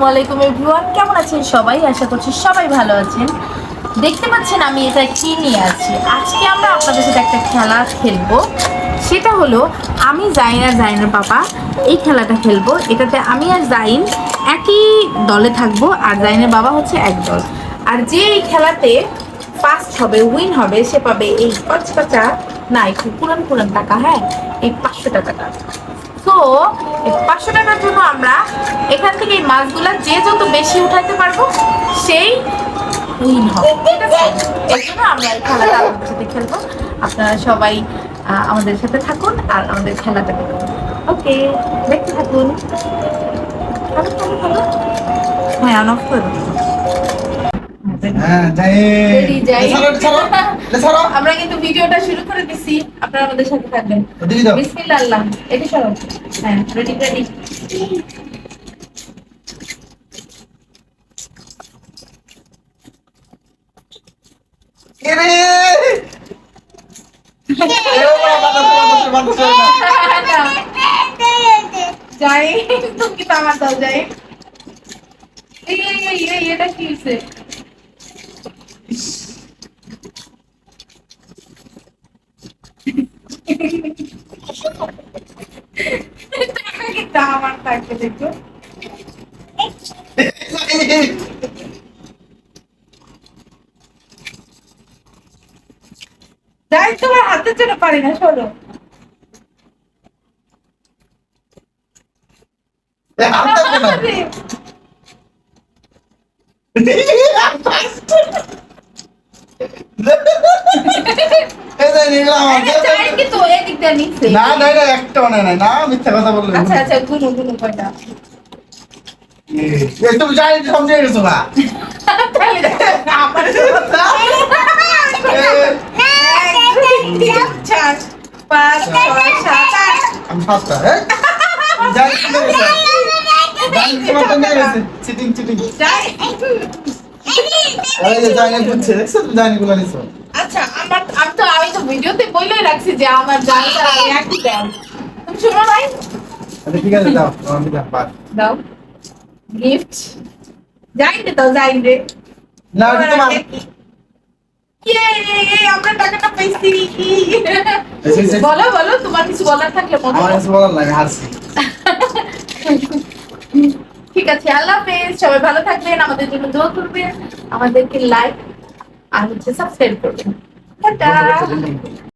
আসসালামু আলাইকুম এভরিওয়ান, কেমন আছেন সবাই? আশা করছি সবাই ভালো আছেন। দেখতে পাচ্ছেন আমি এটা কি নিয়ে আছি? আজকে আমরা আপনাদের সাথে একটা খেলা খেলব। সেটা হলো, আমি জাইন আর জাইনের পাপা এই খেলাটা খেলব। এটাতে আমি আর জাইন একই দলে থাকব, আর জাইনের বাবা হচ্ছে এক দল। আর যে এই খেলাতে ফার্স্ট হবে উইন হবে, সে পাবে এই পাঁচপাচা না একটু পুরান পুরান টাকা হ্যাঁ? এই পাঁচশো টাকাটা। তো পাঁচশো টাকার জন্য আমরা এখান থেকে এই মাছগুলা যে যত বেশি উঠাইতে পারব সেই উইন হবে। ঠিক আছে? এই জন্য আমরা এই খেলাটা আপনাদের সাথে খেলব। আপনারা সবাই আমাদের সাথে থাকুন আর আমাদের খেলাটা দেখুন। ওকে দেখতে থাকুন। ভালো, ভালো, ভালো। হ্যাঁ অন অফ করে আমরা কিন্তু ভিডিওটা শুরু করে দিছি। আপনারা আমাদের সাথে থাকবেন। বিসমিল্লাহ আল্লাহ। এটি সরো। হ্যাঁ রেডি রেডি যাই তুমি কি তামার দাও যাই এই এই এই এই এটা কি হইছে? টাকা কি তামার থাকে দেখো। যাই তোমার হাতের জন্য পারি না দিয়ে না না না একটা মানে নাই না মিথ্যা কথা বললে আচ্ছা আচ্ছা গুনু গুনু কয়টা? তুমি জানি সমঝে গেছো না? আমি ফাস্টার হ্যাঁ জানি কি গেছে জানি তোমার তো নিয়ে গেছে চিটিং চিটিং। যাই। এই যে জানি বুঝছে দেখছ তুমি জানি গুলো নিছো। আচ্ছা আমার আমি তো আমি তো ভিডিওতে বলেই রাখছি যে আমার জানটা একই দাম। তুমি শুনো ভাই। আচ্ছা ঠিক আছে দাও। আমার দিকে বাদ। দাও। গিফট যাই রে দাও যাই রে না ওটা তোমার। ইয়ে, আমরা টাকাটা পাইছি এসে, এসে। বলো বলো কিছু বলার থাকলে আমার কাছে বলার লাগে হারছি। ঠিক আছে আল্লাহ হাফেজ সবাই ভালো থাকবেন আমাদের জন্য দোয়া করবেন আমাদেরকে লাইক আর হচ্ছে সাবস্ক্রাইব করবেন। টাটা।